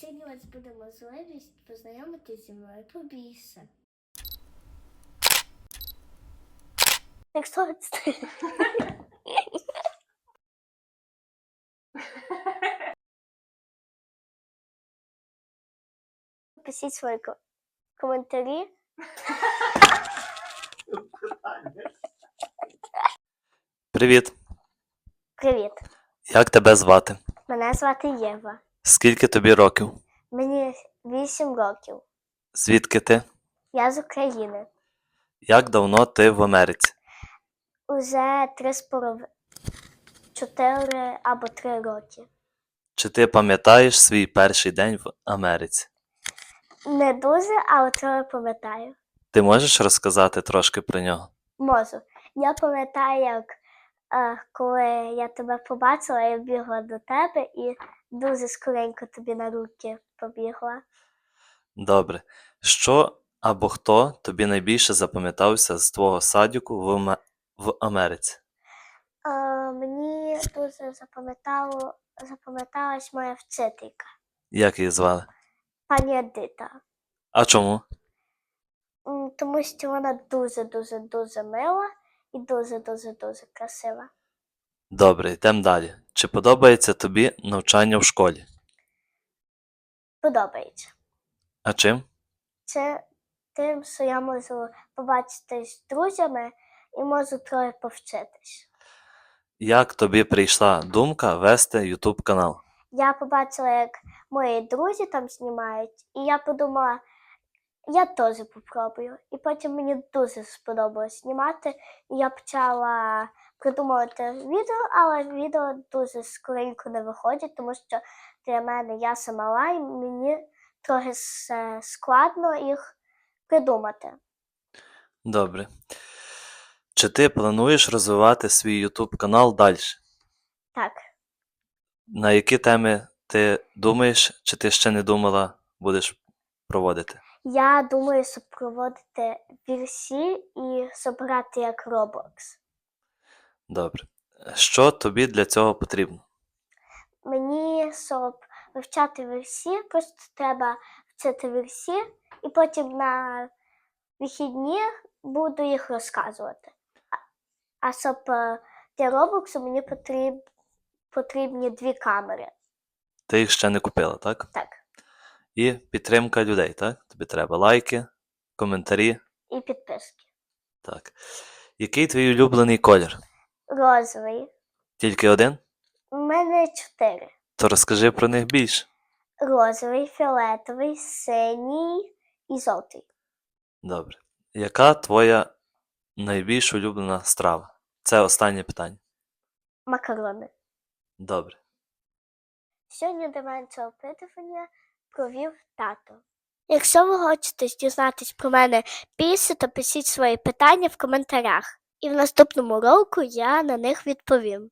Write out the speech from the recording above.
Сьогодні у вас буде можливість познайомитися зі мною побільше. Так що це? Пишіть свої коментарі. Привіт, Привіт! як тебе звати? Мене звати Єва. Скільки тобі років? Мені 8 років. Звідки ти? Я з України. Як давно ти в Америці? Уже три з половиною, чотири або три роки. Чи ти пам'ятаєш свій перший день в Америці? Не дуже, але трохи пам'ятаю. Ти можеш розказати трошки про нього? Можу. Я пам'ятаю, як е, коли я тебе побачила, я бігла до тебе і дуже скоренько тобі на руки побігла. Добре. Що або хто тобі найбільше запам'ятався з твого садіку в, Аме- в Америці? Е, мені дуже запам'ятало, запам'яталась моя вчителька, Як її звали? пані Едита. А чому? Тому що вона дуже, дуже, дуже мила і дуже, дуже, дуже красива. Добре, йдемо далі. Чи подобається тобі навчання в школі? Подобається. А чим? Це тим, що я можу побачитись з друзями і можу трохи повчитись. Як тобі прийшла думка вести YouTube канал? Я побачила, як мої друзі там знімають, і я подумала, я теж попробую. І потім мені дуже сподобалось знімати. Я почала придумувати відео, але відео дуже скоренько не виходять, тому що для мене я сама і мені трохи складно їх придумати. Добре. Чи ти плануєш розвивати свій YouTube канал далі? Так. На які теми ти думаєш, чи ти ще не думала, будеш проводити? Я думаю, щоб проводити вірші і збирати як Roblox. Добре. Що тобі для цього потрібно? Мені, щоб вивчати вірші, просто треба вчити вірші, і потім на вихідні буду їх розказувати. А, щоб е, для Roblox мені потріб, потрібні дві камери. Ти їх ще не купила, так? Так. І підтримка людей, так? Тобі треба лайки, коментарі. І підписки. Так. Який твій улюблений колір? Розовий. Тільки один? У мене чотири. То розкажи про них більше. Розовий, фіолетовий, синій і жовтий. Добре. Яка твоя найбільш улюблена страва? Це останнє питання. Макарони. Добре. Сьогодні до мене це опитування провів тато. Якщо ви хочете дізнатись про мене більше, то пишіть свої питання в коментарях, і в наступному року я на них відповім.